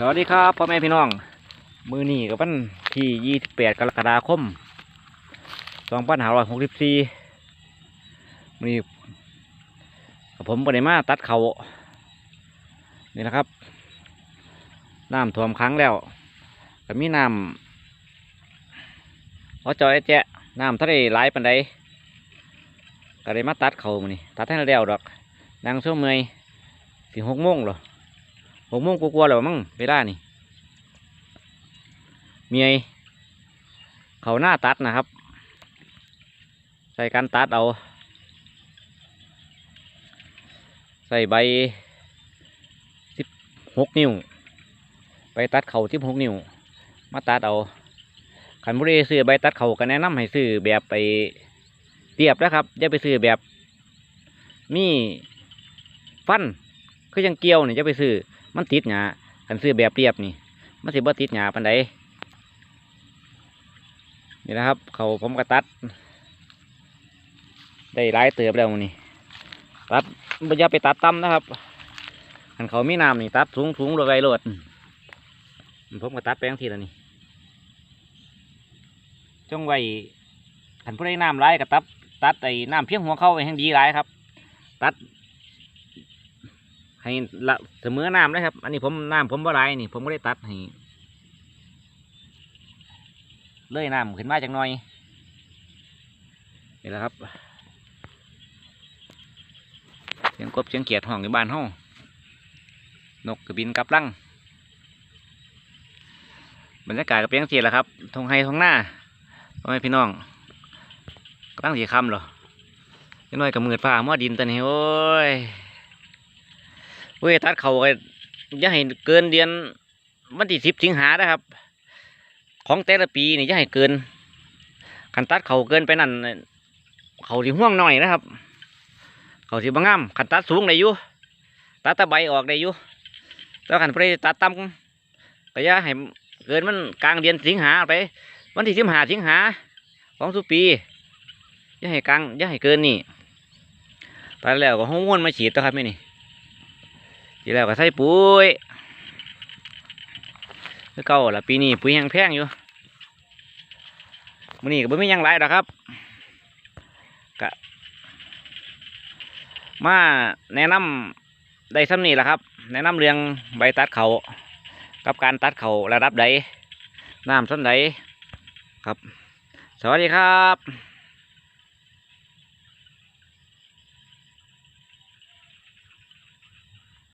สวัสดีครับพ่อแม่พี่น้อง มือนี้กับวันที่28กรกฎาคม2564มือนี้กับผมปริมาตัดเขานี่นะครับน้ำท่วมครั้งแล้วก็มีน้ำพอจอยแจะน้ำทะเลไหลปันใดก็เลยมาตัดเขามือนี้ตัดให้แล้วดอกนางช่วงเมอยสิหกโมงหรอ หกโมงกลัวๆแล้วมั้งเวลานี่เมียเขาหน้าตัดนะครับ ใส่การตัดเอา ใส่ใบสิบหกนิ้วไปตัดเขาสิบหกนิ้ว มาตัดเอาขันบุรีซื้อใบตัดเขาก็แนะนำให้ซื้อแบบไปเรียบนะครับอย่าไปซื้อแบบมีฟันคือยังเกี่ยวเนี่ยจะไปซื้อ มันติดหยาคันซื้อแบบเรียบนี่ มันสิบ่ติดหยาปันใดนี่นะครับ เขาผมก็ตัด ได้หลายเติบแล้วมื้อนี่ตัดบ่อย่าไปตัดต่ำนะครับคันเขามีน้ำนี่ตัดสูงสูงๆเลยไว้โลดผมก็ตัดแปลงทีละนี่จงไว้คันผู้ใดน้ำร้ายก็ตัดตัดไอ้น้ำเพียงหัวเข้าไว้ให้ดีหลายครับ ตัด ให้ละเสมอน้ำนะครับ อันนี้ผมน้ำผมบ่ไรนี่ผมไม่ได้ตัดให้เลยน้ำขึ้นมาจากหน่อยนี่แหละครับเสียงกบเสียงเกียดห้องในบ้านห้องนกกระบินกลับลังบรรยากาศก็เป็นจังซี่แหละครับทงไฮทงหน้าพ่อแม่พี่น้องก็ตั้งสีคำเหรอจังน้อยกับมือฟ้ามัวดินตัวนี้โอ้ย เว้ยตัดเขาก็อย่าให้เกินเดือนวันที่สิบสิงหานะครับ ของแต่ละปีนี่อย่าให้เกินคันตัดเขาเกินไปนั่นเขาที่ห่วงหน่อยนะครับ เขาที่บางงามคันตัดสูงได้อยู่ตัดตะใบออกได้อยู่แล้วคันไปตัดต่ำก็อย่าให้เกินมันกลางเดือนสิงหาไป วันที่สิบหาสิงหาของทุกปีอย่าให้กลางอย่าให้เกินนี่ตัดแล้วก็ห้องม้วนมาฉีดตัวครับไม่นี่ ทีแล้วก็ใส่ปุ๋ยคือเก่าละปีนี้ปุ๋ยยังแพงอยู่มื้อนี้ก็บ่มีหยังหลายดอกครับกะมาแนะนำได้ซ้ำนี่แหละครับ แนะนำเรื่องใบตัดเขากับการตัดเขาระดับใดน้ำส้นใดครับ สวัสดีครับ